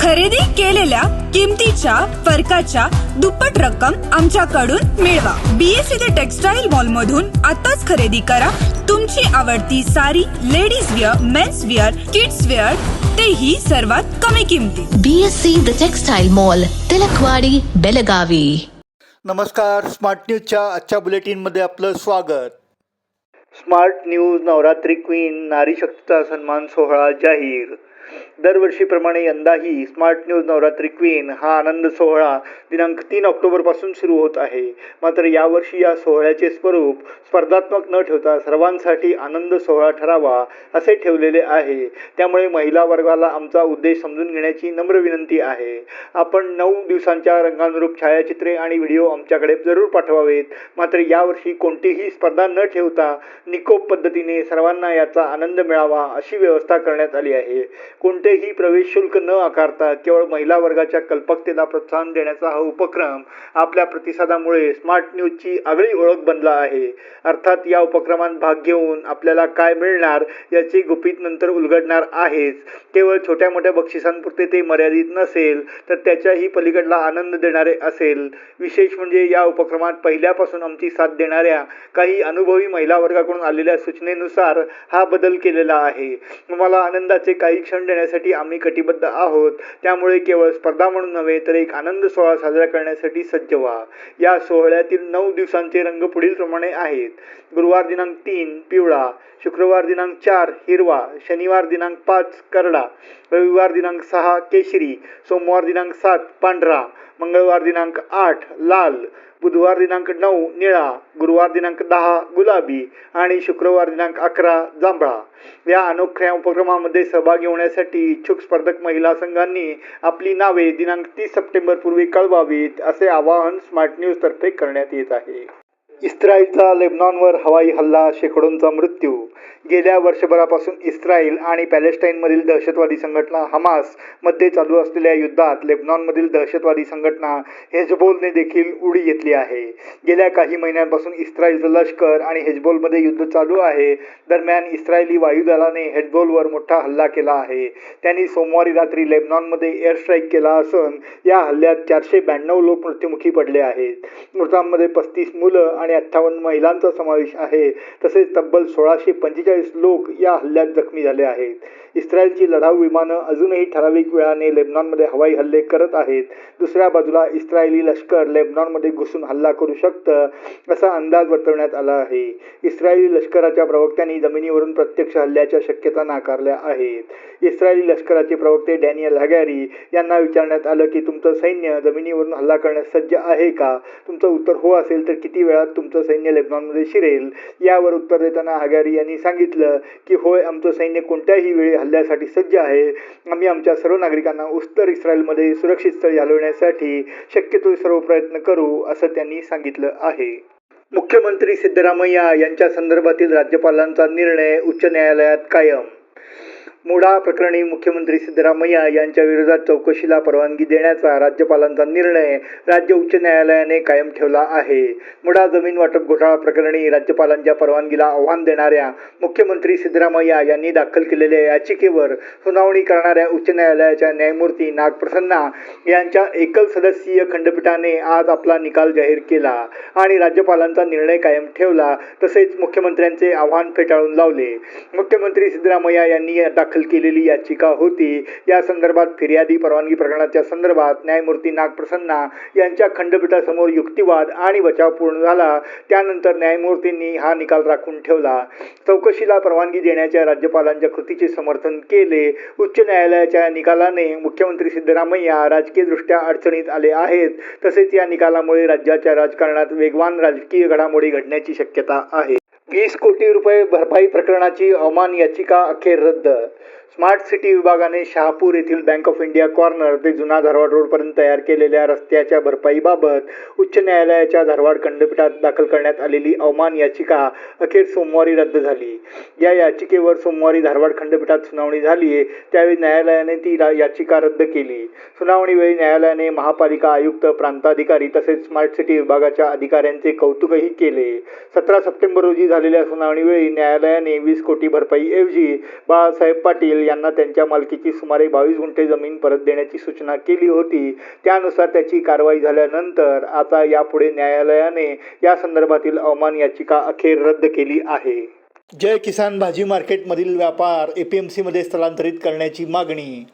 खरेदी केलेल्या किमतीच्या फरकाच्या दुप्पट रक्कम आमच्याकडून मिळवा. बीएससी द टेक्सटाईल मॉल मधून आताच खरेदी करा. तुमची आवडती sari ladies wear men's wear kids wear तेही सर्वात कमी किमतीत. BSc The Textile Mall, Tilakwadi Belagavi. नमस्कार स्मार्ट न्यूजच्या आजच्या बुलेटिनमध्ये आपलं स्वागत. स्मार्ट न्यूज नवरात्री क्वीन नारी शक्तीचा सन्मान सोहळा जाहीर. दरवर्षीप्रमाणे यंदाही स्मार्ट न्यूज नवरात्री क्वीन हा आनंद सोहळा दिनांक तीन ऑक्टोबरपासून सुरू होत आहे. मात्र यावर्षी या सोहळ्याचे स्वरूप स्पर्धात्मक न ठेवता सर्वांसाठी आनंद सोहळा ठरावा असे ठेवलेले आहे. त्यामुळे महिला वर्गाला आमचा उद्देश समजून घेण्याची नम्र विनंती आहे. आपण नऊ दिवसांच्या रंगानुरूप छायाचित्रे आणि व्हिडिओ आमच्याकडे जरूर पाठवावेत. मात्र यावर्षी कोणतीही स्पर्धा न ठेवता निकोप पद्धतीने सर्वांना याचा आनंद मिळावा अशी व्यवस्था करण्यात आली आहे. कोणतेही प्रवेश शुल्क न आकारता केवळ महिला वर्गाच्या कल्पकतेला प्रोत्साहन देण्याचा हा उपक्रम आपल्या प्रतिसादामुळे स्मार्ट न्यूजची आगळी ओळख बनला आहे. अर्थात या उपक्रमात भाग घेऊन आपल्याला काय मिळणार याची गुपित नंतर उलगडणार आहेच. केवळ छोट्या मोठ्या बक्षिसांपुरते ते मर्यादित नसेल तर त्याच्याही पलीकडला आनंद देणारे असेल. विशेष म्हणजे या उपक्रमात पहिल्यापासून आमची साथ देणाऱ्या काही अनुभवी महिला वर्गाकडून आलेल्या सूचनेनुसार हा बदल केलेला आहे. मला आनंदाचे काही क्षण देण्यासाठी आम्ही कटिबद्ध आहोत. त्यामुळे केवळ स्पर्धा म्हणून नव्हे तर एक आनंद सोहळा साजरा करण्यासाठी सज्ज व्हा. या सोहळ्यातील नऊ दिवसांचे रंग पुढील प्रमाणे आहेत. गुरुवार दिनांक तीन पिवळा. शुक्रवार दिनांक चार हिरवा. शनिवार दिनांक पाच करडा. रविवार दिनांक सहा केशरी. सोमवार दिनांक सात पांढरा. मंगळवार दिनांक आठ लाल. बुधवार दिनांक नऊ निळा. गुरुवार दिनांक दहा गुलाबी. आणि शुक्रवार दिनांक अकरा जांभळा. या अनोख्या उपक्रमामध्ये सहभागी होण्यासाठी इच्छुक स्पर्धक महिला संघांनी आपली नावे दिनांक तीस सप्टेंबर पूर्वी कळवावीत असे आवाहन स्मार्ट न्यूज तर्फे करण्यात येत आहे. इस्रायलचा लेबनॉनवर हवाई हल्ला शेकडोंचा मृत्यू गेल्या वर्षभरापासून इस्रायल आणि पॅलेस्टाईनमधील दहशतवादी संघटना हमासमध्ये चालू असलेल्या युद्धात लेबनॉनमधील दहशतवादी संघटना हेजबोलने देखील उडी घेतली आहे. गेल्या काही महिन्यांपासून इस्रायलचं लष्कर आणि हेजबोलमध्ये युद्ध चालू आहे. दरम्यान इस्रायली वायुदलाने हेजबोलवर मोठा हल्ला केला आहे. त्यांनी सोमवारी रात्री लेबनॉनमध्ये एअर स्ट्राईक केला असून या हल्ल्यात चारशे ब्याण्णव लोक मृत्युमुखी पडले आहेत. मृतांमध्ये पस्तीस मुलं आणि अठ्ठावन्न महिलांचा समावेश आहे. तसेच तब्बल सोळाशे पंचेचाळीस लोक या हल्ल्यात जखमी झाले आहेत. इस्रायलची लढाऊ विमानं अजूनही ठराविक वेळाने लेबनॉनमध्ये हवाई हल्ले करत आहेत. दुसऱ्या बाजूला इस्रायली लष्कर लेबनॉनमध्ये घुसून हल्ला करू शकतं असा अंदाज वर्तवण्यात आला आहे. इस्रायली लष्कराच्या प्रवक्त्यांनी जमिनीवरून प्रत्यक्ष हल्ल्याच्या शक्यता नाकारल्या आहेत. इस्रायली लष्कराचे प्रवक्ते डॅनियल हगॅरी यांना विचारण्यात आलं की तुमचं सैन्य जमिनीवरून हल्ला करण्यास सज्ज आहे का? तुमचं उत्तर हो असेल तर किती वेळात तुमचं सैन्य लेबनॉनमध्ये शिरेल? यावर उत्तर देताना हगॅरी यांनी सांगितलं सांगितलं की होय आमचं सैन्य कोणत्याही वेळी हल्ल्यासाठी सज्ज आहे. आम्ही आमच्या सर्व नागरिकांना उत्तर इस्रायलमध्ये सुरक्षित स्थळी हलवण्यासाठी शक्यतो सर्व प्रयत्न करू असं त्यांनी सांगितलं आहे. मुख्यमंत्री सिद्धरामय्या यांच्या संदर्भातील राज्यपालांचा निर्णय उच्च न्यायालयात कायम. मुडा प्रकरणी मुख्यमंत्री सिद्धरामय्या यांच्या विरोधात चौकशीला परवानगी देण्याचा राज्यपालांचा निर्णय राज्य उच्च न्यायालयाने कायम ठेवला आहे. मुडा जमीन वाटप घोटाळा प्रकरणी राज्यपालांच्या परवानगीला आव्हान देणाऱ्या मुख्यमंत्री सिद्धरामय्या यांनी दाखल केलेल्या याचिकेवर सुनावणी करणाऱ्या उच्च न्यायालयाच्या न्यायमूर्ती नागप्रसन्ना यांच्या एकल सदस्यीय खंडपीठाने आज आपला निकाल जाहीर केला आणि राज्यपालांचा निर्णय कायम ठेवला तसेच मुख्यमंत्र्यांचे आव्हान फेटाळून लावले. मुख्यमंत्री सिद्धरामय्या यांनी दाखल केलेली याचिका होती. या संदर्भात फिर्यादी परवानगी प्रकरणाच्या संदर्भात न्यायमूर्ती नागप्रसन्ना यांच्या खंडपीठासमोर युक्तिवाद आणि बचाव पूर्ण झाला. त्यानंतर न्यायमूर्तींनी हा निकाल राखून ठेवला. चौकशीला परवानगी देण्याच्या राज्यपालांच्या कृतीचे समर्थन केले. उच्च न्यायालयाच्या निकालाने मुख्यमंत्री सिद्धरामय्या राजकीयदृष्ट्या अडचणीत आले आहेत. तसेच या निकालामुळे राज्याच्या राजकारणात वेगवान राजकीय घडामोडी घडण्याची शक्यता आहे. वीस कोटी रुपये भरपाई प्रकरणाची अवमान याचिका अखेर रद्द स्मार्ट सिटी विभागाने शहापूर येथील बँक ऑफ इंडिया कॉर्नर ते जुना धारवाड रोडपर्यंत तयार केलेल्या रस्त्याच्या भरपाईबाबत उच्च न्यायालयाच्या धारवाड खंडपीठात दाखल करण्यात आलेली अवमान याचिका अखेर सोमवारी रद्द झाली. या याचिकेवर सोमवारी धारवाड खंडपीठात सुनावणी झाली त्यावेळी न्यायालयाने ती रा- याचिका रद्द केली. सुनावणीवेळी न्यायालयाने महापालिका आयुक्त प्रांताधिकारी तसेच स्मार्ट सिटी विभागाच्या अधिकाऱ्यांचे कौतुकही केले. सतरा सप्टेंबर रोजी झालेल्या सुनावणीवेळी न्यायालयाने वीस कोटी भरपाईऐवजी बाळासाहेब पाटील यांना त्यांच्या मालकीची सुमारे बावीस गुंठे जमीन परत देण्याची सूचना केली होती. त्यानुसार त्याची कारवाई झाल्यानंतर आता यापुढे न्यायालयाने या संदर्भातील अवमान याचिका अखेर रद्द केली आहे. जय किसान भाजी मार्केटमधील व्यापार ए पी एम सीमध्ये स्थलांतरित करण्याची मागणी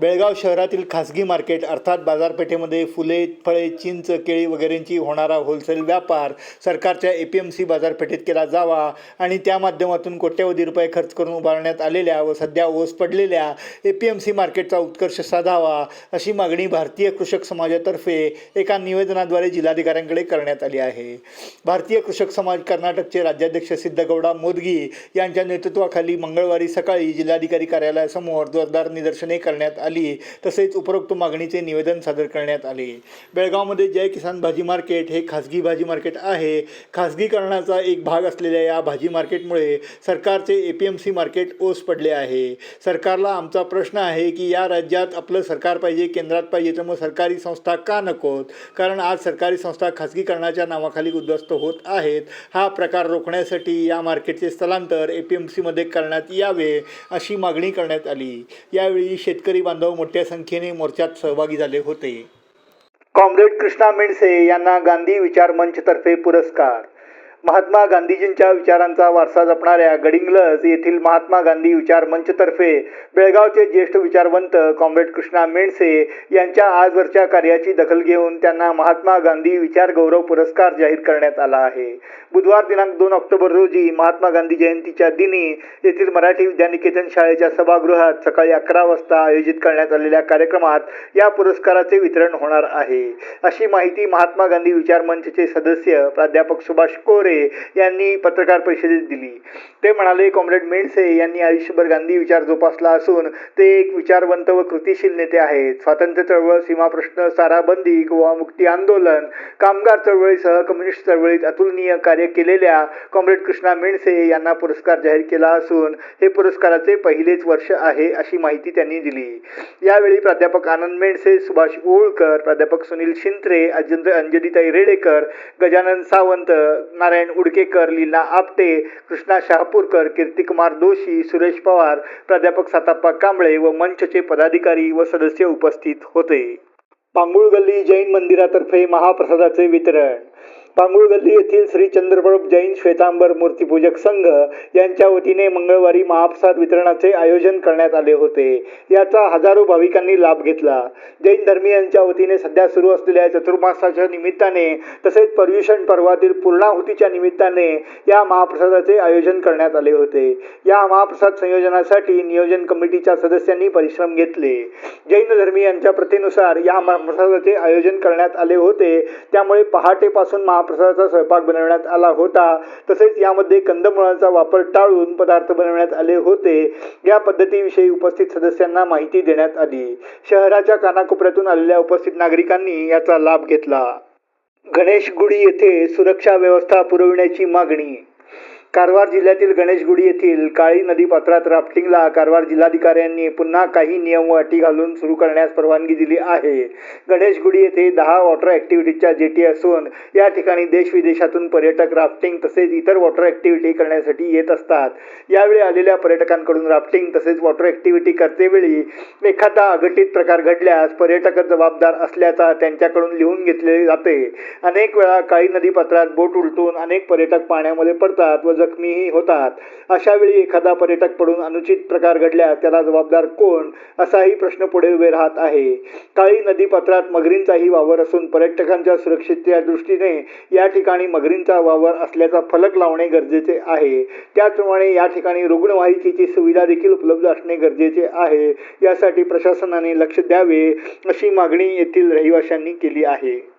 बेळगाव शहरातील खासगी मार्केट अर्थात बाजारपेठेमध्ये फुले फळे चिंच केळी वगैरेंची होणारा होलसेल व्यापार सरकारच्या ए पी एम सी बाजारपेठेत केला जावा आणि त्या माध्यमातून कोट्यवधी रुपये खर्च करून उभारण्यात आलेल्या व सध्या ओस पडलेल्या ए पी एम सी मार्केटचा उत्कर्ष साधावा अशी मागणी भारतीय कृषक समाजातर्फे एका निवेदनाद्वारे जिल्हाधिकाऱ्यांकडे करण्यात आली आहे. भारतीय कृषक समाज कर्नाटकचे राज्याध्यक्ष सिद्धगौडा मोदगी यांच्या नेतृत्वाखाली मंगळवारी सकाळी जिल्हाधिकारी कार्यालयासमोर जोरदार निदर्शने करण्यात आली. तसेच उपरोक्त मागणीचे निवेदन सादर करण्यात आले. बेळगावमध्ये जय किसान भाजी मार्केट हे खासगी भाजी मार्केट आहे. खासगीकरणाचा एक भाग असलेल्या या भाजी मार्केटमुळे सरकारचे A P M C market ओस पडले आहे. सरकारला आमचा प्रश्न आहे की या राज्यात आपलं सरकार पाहिजे केंद्रात पाहिजे तर मग सरकारी संस्था का नकोत? कारण आज सरकारी संस्था खासगीकरणाच्या नावाखाली उद्ध्वस्त होत आहेत. हा प्रकार रोखण्यासाठी या मार्केटचे स्थलांतर ए पी एम सीमध्ये करण्यात यावे अशी मागणी करण्यात आली. यावेळी शेतकरी बांधव मोठ्या संख्येने मोर्चात सहभागी झाले होते. कॉम्रेड कृष्णा मेंडसे यांना गांधी विचार मंचतर्फे पुरस्कार. महात्मा गांधीजींच्या विचारांचा वारसा जपणाऱ्या गडिंगलज येथील महात्मा गांधी विचार मंचतर्फे बेळगावचे ज्येष्ठ विचारवंत कॉम्रेड कृष्णा मेंडसे यांच्या आजवरच्या कार्याची दखल घेऊन त्यांना महात्मा गांधी विचार गौरव पुरस्कार जाहीर करण्यात आला आहे. बुधवार दिनांक दोन ऑक्टोबर रोजी महात्मा गांधी जयंतीच्या दिनी येथील मराठी विद्यानिकेतन शाळेच्या सभागृहात सकाळी अकरा वाजता आयोजित करण्यात आलेल्या कार्यक्रमात या पुरस्काराचे वितरण होणार आहे. अशी माहिती महात्मा गांधी विचार मंचचे सदस्य प्राध्यापक सुभाष कोरे ठाकरे यांनी पत्रकार परिषदेत दिली. ते म्हणाले कॉम्रेड मेंडसे यांनी आयुष्यभर गांधी विचार जोपासला असून ते एक विचारवंत व कृतिशील नेते आहेत. स्वातंत्र्य चळवळ सीमा प्रश्न साराबंदी गोवा मुक्ती आंदोलन कामगार चळवळीसह कम्युनिस्ट चळवळीत अतुलनीय कार्य केलेल्या कॉम्रेड कृष्णा मेंडसे यांना पुरस्कार जाहीर केला असून हे पुरस्काराचे पहिलेच वर्ष आहे अशी माहिती त्यांनी दिली. यावेळी प्राध्यापक आनंद मेंडसे सुभाष ओळकर प्राध्यापक सुनील शिंत्रे अजिंद्र अंजलीताई रेडेकर गजानन सावंत नारायण उडकेकर लीला आपटे कृष्णा शहापूरकर कीर्तिकुमार दोशी सुरेश पवार प्राध्यापक साताप्पा कांबळे व मंचचे पदाधिकारी व सदस्य उपस्थित होते. पांगुळ गल्ली जैन मंदिरातर्फे महाप्रसादाचे वितरण पांगुळ गल्ली येथील श्री चंद्रप्रभ जैन श्वेतांबर मूर्तीपूजक संघ यांच्या वतीने मंगळवारी महाप्रसाद वितरणाचे आयोजन करण्यात आले होते. याचा हजारो भाविकांनी लाभ घेतला. जैन धर्मीयांच्या वतीने सध्या सुरू असलेल्या चतुर्मासाच्या निमित्ताने तसेच पर्युषण पर्वातील पूर्णाहुतीच्या निमित्ताने या महाप्रसादाचे आयोजन करण्यात आले होते. या महाप्रसाद संयोजनासाठी नियोजन कमिटीच्या सदस्यांनी परिश्रम घेतले. जैन धर्मीयांच्या प्रथेनुसार या महाप्रसादाचे आयोजन करण्यात आले होते. त्यामुळे पहाटेपासून महा महाप्रसादाचा स्वयंपाक बनवण्यात आला होता. तसेच यामध्ये कंदमुळांचा वापर टाळून पदार्थ बनवण्यात आले होते. या पद्धतीविषयी उपस्थित सदस्यांना माहिती देण्यात आली. शहराच्या कानाकोपऱ्यातून आलेल्या उपस्थित नागरिकांनी याचा लाभ घेतला. गणेशगुडी येथे सुरक्षा व्यवस्था पुरविण्याची मागणी कारवार जिल्ह्यातील गणेशगुडी येथील काळी नदी पात्रात राफ्टिंगला कारवार जिल्हाधिकाऱ्यांनी पुन्हा काही नियम व अटी घालून सुरू करण्यास परवानगी दिली आहे. गणेशगुडी येथे दहा वॉटर ॲक्टिव्हिटीच्या जेटी असून या ठिकाणी देश विदेशातून पर्यटक राफ्टिंग तसेच इतर वॉटर ॲक्टिव्हिटी करण्यासाठी येत असतात. यावेळी आलेल्या पर्यटकांकडून राफ्टिंग तसेच वॉटर ॲक्टिव्हिटी करतेवेळी एखादा अघटित प्रकार घडल्यास पर्यटक जबाबदार असल्याचा त्यांच्याकडून लिहून घेतले जाते. अनेक वेळा काळी नदी पात्रात बोट उलटून अनेक पर्यटक पाण्यामध्ये पडतात व जखमीही होतात. अशा वेळी एखादा पर्यटक पडून अनुचित प्रकार घडल्यास त्याला जबाबदार कोण? असाही प्रश्न पुढे उभे राहत आहे. काळी नदी पात्रात मगरींचाही वावर असून पर्यटकांच्या सुरक्षेच्या दृष्टीने या ठिकाणी मगरींचा वावर असल्याचा फलक लावणे गरजेचे आहे. त्याचप्रमाणे या ठिकाणी रुग्णवाहिकेची सुविधा देखील उपलब्ध असणे गरजेचे आहे. यासाठी प्रशासनाने लक्ष द्यावे अशी मागणी येथील रहिवाशांनी केली आहे.